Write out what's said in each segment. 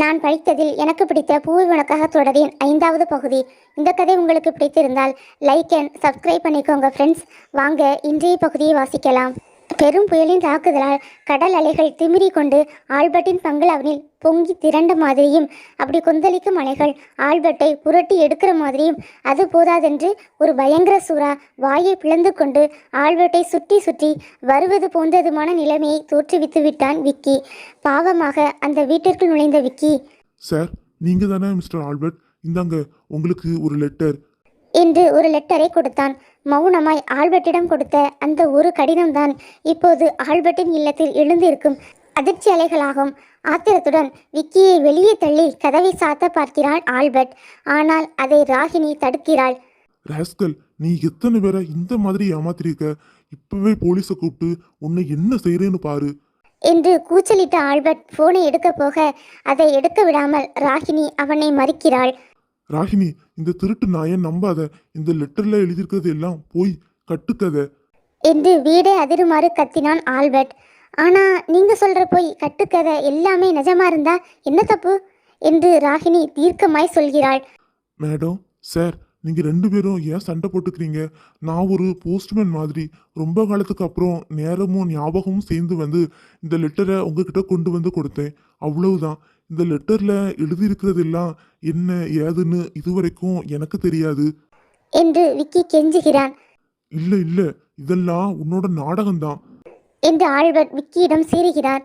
நான் படித்ததில் எனக்கு பிடித்த பூவை தொடரின் ஐந்தாவது பகுதி. இந்த கதை உங்களுக்கு பிடித்திருந்தால் லைக் அண்ட் சப்ஸ்கிரைப் பண்ணிக்கோங்க ஃப்ரெண்ட்ஸ் வாங்க இன்றைய பகுதியை வாசிக்கலாம். பெரும் புயலின் தாக்குதலால் கடல் அலைகள் திமிரி கொண்டு ஆல்பர்ட்டின் பங்களாவினில் பொங்கி திரண்ட மாதிரியும் அப்படி கொந்தளிக்கும் அலைகள் ஆல்பர்ட்டை புரட்டி எடுக்கிற மாதிரியும் அது போதாதென்று ஒரு பயங்கர சூறா வாயை பிளந்து கொண்டு ஆல்பர்ட்டை சுற்றி சுற்றி வருவது போன்றதுமான நிலைமையை தோற்றுவித்து விட்டான் விக்கி. பாவமாக அந்த வீட்டிற்குள் நுழைந்த விக்கி. சார் நீங்க தானே மிஸ்டர் ஆல்பர்ட்? இந்தாங்க உங்களுக்கு ஒரு லெட்டர். என்று ஒரு லெட்டரை கொடுத்தான். மௌனமாய் ஆல்பர்ட்டிடம் கொடுத்த அந்த ஒரு கடிதம்தான் இப்போது ஆல்பர்ட்டின் இல்லத்தில் எழுந்திருக்கும் அதிர்ச்சி அலைகளாகும். ஆத்திரத்துடன் விக்கியை வெளியே தள்ளி கதவை சாத்த பார்க்கிறாள் ஆல்பர்ட். ஆனால் அதை ராகினி தடுக்கிறாள். ராஸ்கல் நீ எத்தனை பேரை இந்த மாதிரி ஏமாத்திருக்க? இப்பவே போலீஸை கூப்பிட்டு உன்னை என்ன செய்யறேன்னு பாரு. என்று கூச்சலிட்ட ஆல்பர்ட் போனை எடுக்க போக அதை எடுக்க விடாமல் ராகினி அவனை மறிக்கிறாள். ராகினி இந்த திருட்டு நாயை நம்பாத? இந்த லெட்டர்ல எழுதியிருக்கிறது எல்லாம் போய் கட்டுக்கதை என்று வீடே அதிருமாறு கத்தினான் ஆல்பர்ட். ஆனா நீங்க சொல்ற போய் கட்டுக்கதை எல்லாமே நிஜமா இருந்தா என்ன தப்பு? என்று ராகினி தீர்க்கமாய் சொல்கிறாள். மேடம் சார் நீங்க ரெண்டு பேரும் ஏன் சண்டை போட்டுக்கிறீங்க? நான் ஒரு போஸ்ட்மேன் மாதிரி. ரொம்ப காலத்துக்கு அப்புறம் நேரமும் ஞாபகமும் சேர்ந்து வந்து இந்த லெட்டரை உங்ககிட்ட கொண்டு வந்து கொடுத்தேன். அவ்வளவுதான். இந்த லெட்டர்ல எழுதியிருக்கிறது எல்லாம் என்ன ஏதுன்னு இதுவரைக்கும் எனக்கு தெரியாது. என்று விக்கி கெஞ்சுகிறான். இல்ல இல்ல இதெல்லாம் உன்னோட நாடகம்தான். என்று ஆல்பர்ட் விக்கியிடம் சீறுகிறார்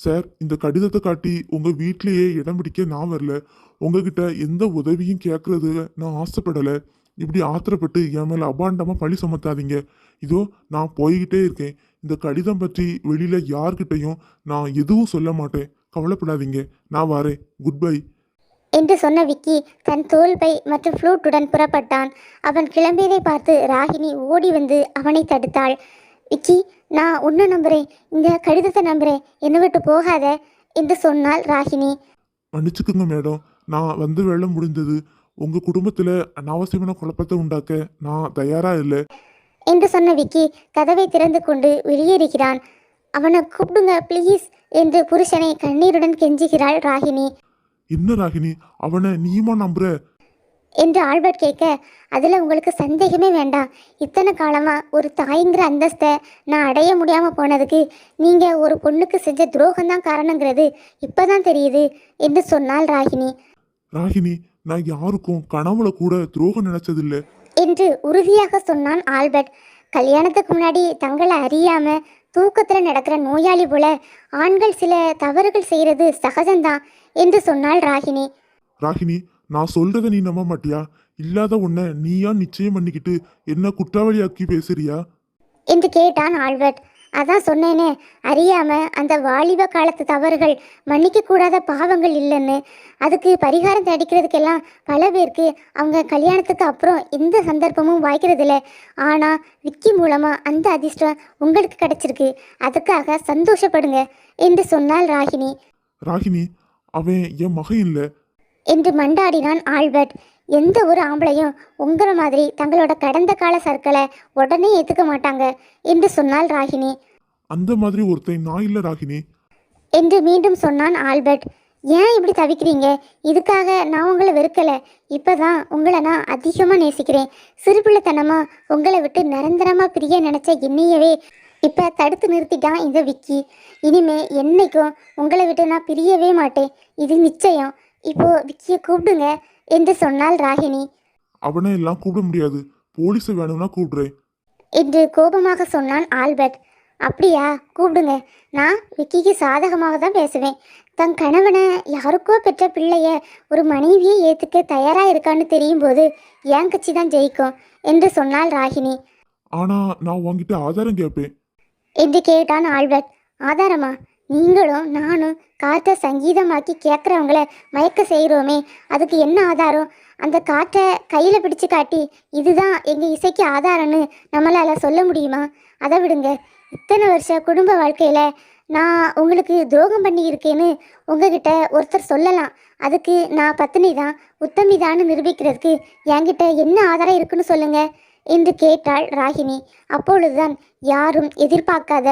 சார் இந்த கடிதத்தை காட்டி உங்க வீட்லயே இடம் பிடிக்க நான் வரல. உங்ககிட்ட எந்த உதவியும் கேட்கறது நான் ஆசைப்படல. இப்படி ஆத்திரப்பட்டு என் மேல அபாண்டமா பழி சுமத்தாதீங்க. இதோ நான் போய்கிட்டே இருக்கேன். இந்த கடிதம் பற்றி வெளியில யார்கிட்டயும் நான் எதுவும் சொல்ல மாட்டேன். கவலைப்படாதீங்க. நான் வரேன். குட் பை என்று சொன்ன விக்கி தன் தோல்பை மற்றும் ஃப்ளூட்டுடன் புறப்பட்டான். அவன் கிளம்பியதை பார்த்து ராகினி ஓடி வந்து அவனை தடுத்தாள். விக்கி நான் உன்னை நம்புறேன். இந்த கடிதத்தை நம்புறேன். என்னை விட்டு போகாத என்று சொன்னாள் ராகினி. மன்னிச்சுக்குங்க மேடம். நான் வந்து வேலை முடிந்தது. உங்க குடும்பத்துல அனாவசியமான குழப்பத்தை உண்டாக்க நான் தயாரா இல்லை. என்று சொன்ன விக்கி கதவை திறந்து கொண்டு வெளியேறுகிறான். அவனை கூப்பிடுங்க ப்ளீஸ் என்று புருஷனை கண்ணீருடன் கெஞ்சுகிறாள் ராகினி. என்ன ராகினி? அவனை நீயுமா நம்புற? என்று ஆல்பர்ட் கேட்க அதில் உங்களுக்கு சந்தேகமே வேண்டாம். இத்தனை காலமாக ஒரு தாய்ங்கிற அந்தஸ்தை நான் அடைய முடியாமல் போனதுக்கு நீங்கள் ஒரு பொண்ணுக்கு செஞ்ச துரோகம்தான் காரணங்கிறது இப்போ தான் தெரியுது என்று சொன்னாள் ராகினி. ராகினி நான் யாருக்கும் கனவுல கூட துரோகம் நினைச்சதில்ல. என்று உறுதியாக சொன்னான் ஆல்பர்ட். கல்யாணத்துக்கு முன்னாடி தங்களை அறியாம தூக்கத்தில் நடக்கிற நோயாளி போல ஆண்கள் சில தவறுகள் செய்கிறது சகஜம்தான் என்று சொன்னாள் ராகினி. ராகினி நான் சொல்றத நீ நம்ப மாட்டியா? இல்லாத உன்னை நீயா நிச்சயம் பண்ணிக்கிட்டு என்ன குற்றவாளியாக்கி பேசுறியா? என்று கேட்டான் ஆல்பர்ட். அதான் சொன்னேனே அறியாம அந்த வாலிப காலத்து தவறுகள் மன்னிக்க கூடாத பாவங்கள் இல்லைன்னு. அதுக்கு பரிகாரம் தேடிக்கிறதுக்கெல்லாம் பல பேருக்கு அவங்க கல்யாணத்துக்கு அப்புறம் எந்த சந்தர்ப்பமும் வாய்க்கிறதில்ல. ஆனா விக்கி மூலமா அந்த அதிர்ஷ்டம் உங்களுக்கு கிடைச்சிருக்கு. அதுக்காக சந்தோஷப்படுங்க என்று சொன்னாள் ராகினி. ராகினி அவன் என் மகன் இல்ல. என்று மண்டாடினான் ஆல்பர்ட். எந்த ஒரு ஆம்பளையும் உங்களை மாதிரி தங்களோட கடந்த கால சர்க்களை உடனே ஏற்றுக்க மாட்டாங்க என்று சொன்னாள் ராகினி. அந்த மாதிரி ஒருத்தன் நான் இல்ல ராகினி. என்று மீண்டும் சொன்னான் ஆல்பர்ட். ஏன் இப்படி தவிக்கிறீங்க? இதுக்காக நான் உங்களை வெறுக்கலை. இப்போதான் உங்களை நான் அதிகமாக நேசிக்கிறேன். சிறுபிள்ளைத்தனமாக உங்களை விட்டு நிரந்தரமாக பிரிய நினச்ச என்னையவே இப்போ தடுத்து நிறுத்திட்டான் இந்த விக்கி. இனிமே என்னைக்கும் உங்களை விட்டு நான் பிரியவே மாட்டேன். இது நிச்சயம். இப்போ விக்கியை கூப்பிடுங்க. என்று சொன்னாள் ராகினி. அவனை எல்லாம் கூப்பிட முடியாது. போலீஸை வேணும்னா கூப்பிடுறேன். என்று கோபமாக சொன்னான் ஆல்பர்ட். அப்படியா? கூப்பிடுங்க. நான் விக்கிக்கு சாதகமாக தான் பேசுவேன். தன் கணவனை யாருக்கோ பெற்ற பிள்ளைய ஒரு மனைவியை ஏற்றுக்க தயாராக இருக்கான்னு தெரியும் போது என் கட்சி தான் ஜெயிக்கும் என்று சொன்னாள் ராகினி. ஆனா நான் உன்கிட்ட ஆதாரம் கேட்பேன் என்று கேட்டான் ஆல்பர்ட். ஆதாரமா? நீங்களும் நானும் காற்றை சங்கீதமாக்கி கேட்குறவங்கள மயக்க செய்கிறோமே அதுக்கு என்ன ஆதாரம்? அந்த காற்றை கையில் பிடிச்சு காட்டி இதுதான் எங்கள் இசைக்கு ஆதாரம்னு நம்மளால் சொல்ல முடியுமா? அதை விடுங்க. இத்தனை வருஷ குடும்ப வாழ்க்கையில் நான் உங்களுக்கு துரோகம் பண்ணியிருக்கேன்னு உங்ககிட்ட ஒருத்தர் சொல்லலாம். அதுக்கு நான் பத்தினி தான் உத்தமி தான் நிரூபிக்கிறதுக்கு என்கிட்ட என்ன ஆதாரம் இருக்குன்னு சொல்லுங்கள் என்று கேட்டாள் ராகினி. அப்பொழுதுதான் யாரும் எதிர்பார்க்காத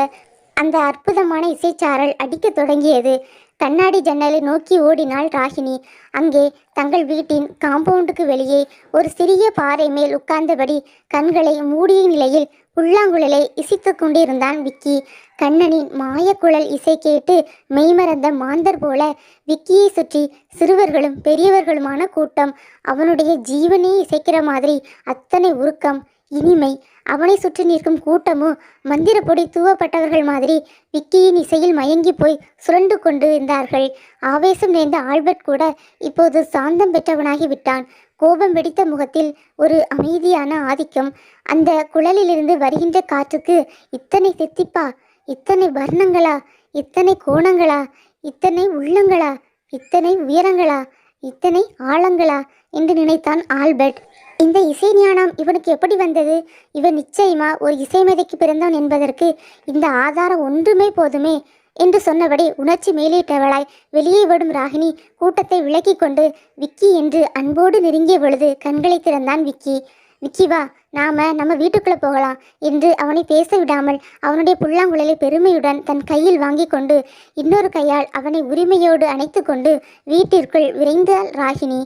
அந்த அற்புதமான இசைச்சாரல் அடிக்கத் தொடங்கியது. கண்ணாடி ஜன்னலை நோக்கி ஓடினாள் ராகினி. அங்கே தங்கள் வீட்டின் காம்பவுண்டுக்கு வெளியே ஒரு சிறிய பாறை மேல் உட்கார்ந்தபடி கண்களை மூடிய நிலையில் புல்லாங்குழலை இசைத்து கொண்டிருந்தான் விக்கி. கண்ணனின் மாயக்குழல் இசை கேட்டு மெய்மறந்த மாந்தர் போல விக்கியை சுற்றி சிறுவர்களும் பெரியவர்களுமான கூட்டம். அவனுடைய ஜீவனே இசைக்கிற மாதிரி அத்தனை உருக்கம். இனிமை அவனை சுற்றி நிற்கும் கூட்டமும் மந்திரப்பொடி தூவப்பட்டவர்கள் மாதிரி விக்கியின் இசையில் மயங்கி போய் சுரண்டு கொண்டு இருந்தார்கள் ஆவேசம் நேர்ந்த ஆல்பர்ட் கூட இப்போது சாந்தம் பெற்றவனாகி விட்டான். கோபம் வெடித்த முகத்தில் ஒரு அமைதியான ஆதிக்கம். அந்த குழலிலிருந்து வருகின்ற காற்றுக்கு இத்தனை தித்திப்பா? இத்தனை வர்ணங்களா? இத்தனை கோணங்களா? இத்தனை உள்ளங்களா? இத்தனை உயரங்களா? இத்தனை ஆழங்களா? என்று நினைத்தான் ஆல்பர்ட். இந்த இசை ஞானம் இவனுக்கு எப்படி வந்தது? இவன் நிச்சயமா ஒரு இசைமேதைக்கு பிறந்தான் என்பதற்கு இந்த ஆதாரம் ஒன்றுமே போதுமே என்று சொன்னபடி உணர்ச்சி மேலிட்டவளாய் வெளியே விடும் ராகினி கூட்டத்தை விலக்கி கொண்டு விக்கி என்று அன்போடு நெருங்கிய பொழுது கண்களை திறந்தான் விக்கி. விக்கி வா நாம நம்ம வீட்டுக்குள்ளே போகலாம் என்று அவனை பேச விடாமல் அவனுடைய புல்லாங்குழலை பெருமையுடன் தன் கையில் வாங்கி கொண்டு இன்னொரு கையால் அவனை உரிமையோடு அணைத்து கொண்டு வீட்டிற்குள் விரைந்தாள் ராகினி.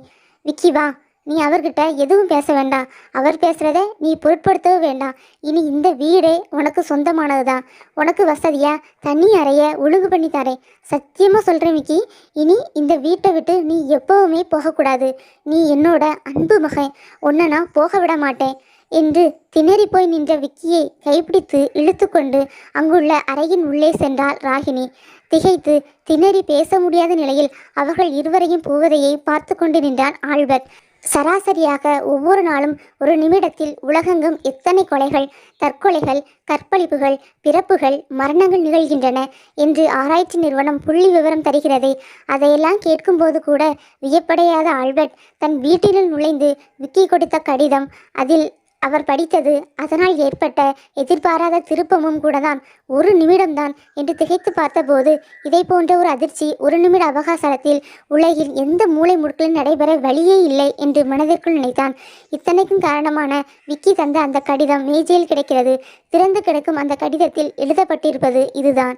விக்கி வா நீ அவர்கிட்ட எதுவும் பேச வேண்டாம். அவர் பேசுகிறத நீ பொருட்படுத்தவும் வேண்டாம். இனி இந்த வீடே உனக்கு சொந்தமானதுதான். உனக்கு வசதியாக தண்ணி அறைய ஒழுங்கு பண்ணி தரேன். சத்தியமாக சொல்கிறேன் விக்கி. இனி இந்த வீட்டை விட்டு நீ எப்பவுமே போகக்கூடாது. நீ என்னோட அன்பு மகன். உன்னை நான் போக விட மாட்டேன். என்று திணறி போய் நின்ற விக்கியை கைப்பிடித்து இழுத்துக்கொண்டு அங்குள்ள அறையின் உள்ளே சென்றாள் ராகினி. திகைத்து திணறி பேச முடியாத நிலையில் அவர்கள் இருவரையும் போவதையை பார்த்து கொண்டு நின்றான் ஆல்பர்ட். சராசரியாக ஒவ்வொரு நாளும் ஒரு நிமிடத்தில் உலகெங்கும் எத்தனை கொலைகள் தற்கொலைகள் கற்பழிப்புகள் பிறப்புகள் மரணங்கள் நிகழ்கின்றன என்று ஆராய்ச்சி நிறுவனம் புள்ளி விவரம் தருகிறது. அதையெல்லாம் கேட்கும்போது கூட வியப்படையாத ஆல்பர்ட் தன் வீட்டினுள் நுழைந்து விக்கி கொடுத்த கடிதம் அதில் அவர் படித்தது அதனால் ஏற்பட்ட எதிர்பாராத திருப்பமும் கூட தான் ஒரு நிமிடம்தான் என்று திகைத்து பார்த்தபோது இதை போன்ற ஒரு அதிர்ச்சி ஒரு நிமிட அவகாசத்தில் உலகில் எந்த மூளை முடுக்கிலும் நடைபெற வழியே இல்லை என்று மனதிற்குள் நினைத்தான். இத்தனைக்கும் காரணமான விக்கி தந்த அந்த கடிதம் மேஜையில் கிடைக்கிறது. திறந்து கிடக்கும் அந்த கடிதத்தில் எழுதப்பட்டிருப்பது இதுதான்.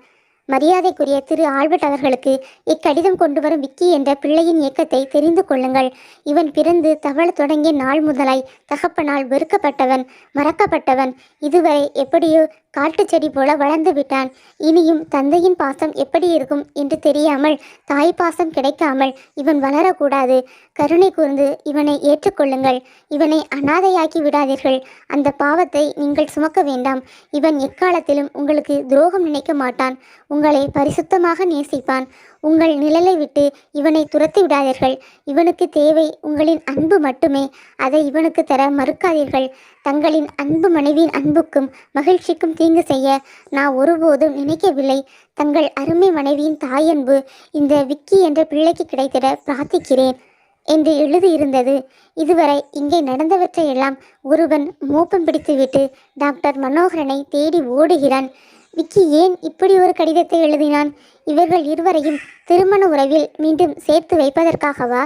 மரியாதைக்குரிய திரு ஆல்பர்ட் அவர்களுக்கு இக்கடிதம் கொண்டு வரும் விக்கி என்ற பிள்ளையின் இயக்கத்தை தெரிந்து கொள்ளுங்கள். இவன் பிறந்து தவழ தொடங்கிய நாள் முதலாய் தகப்பனால் வெறுக்கப்பட்டவன் மறக்கப்பட்டவன். இதுவரை எப்படியோ காட்டுச் செடி போல வளர்ந்து விட்டான். இனியும் தந்தையின் பாசம் எப்படி இருக்கும் என்று தெரியாமல் தாய் பாசம் கிடைக்காமல் இவன் வளரக்கூடாது. கருணை கூர்ந்து இவனை ஏற்றுக்கொள்ளுங்கள். இவனை அனாதையாக்கி விடாதீர்கள். அந்த பாவத்தை நீங்கள் சுமக்க வேண்டாம். இவன் எக்காலத்திலும் உங்களுக்கு துரோகம் நினைக்க மாட்டான். உங்களை பரிசுத்தமாக நேசிப்பான். உங்கள் நிழலை விட்டு இவனை துரத்தி விடாதீர்கள். இவனுக்கு தேவை உங்களின் அன்பு மட்டுமே. அதை இவனுக்கு தர மறுக்காதீர்கள். தங்களின் அன்பு மனைவியின் அன்புக்கும் மகிழ்ச்சிக்கும் தீங்கு செய்ய நான் ஒருபோதும் நினைக்கவில்லை. தங்கள் அருமை மனைவியின் தாயன்பு இந்த விக்கி என்ற பிள்ளைக்கு கிடைத்திட பிரார்த்திக்கிறேன் என்று எழுதியிருந்தது. இதுவரை இங்கே நடந்தவற்றையெல்லாம் ஒருவன் மோப்பம் பிடித்துவிட்டு டாக்டர் மனோகரனை தேடி ஓடுகிறான். விக்கி ஏன் இப்படி ஒரு கடிதத்தை எழுதினான்? இவர்கள் இருவரையும் திருமண உறவில் மீண்டும் சேர்த்து வைப்பதற்காகவா?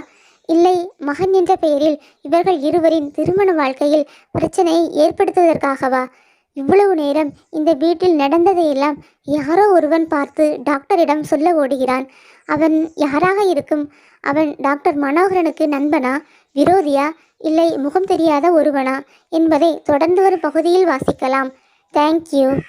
இல்லை மகன் என்ற பெயரில் இவர்கள் இருவரின் திருமண வாழ்க்கையில் பிரச்சனையை ஏற்படுத்துவதற்காகவா? இவ்வளவு நேரம் இந்த வீட்டில் நடந்ததையெல்லாம் யாரோ ஒருவன் பார்த்து டாக்டரிடம் சொல்ல ஓடுகிறான். அவன் யாராக இருக்கும்? அவன் டாக்டர் மனோகரனுக்கு நண்பனா? விரோதியா? இல்லை முகம் தெரியாத ஒருவனா? என்பதை தொடர்ந்து வரும் பகுதியில் வாசிக்கலாம். தேங்க்யூ.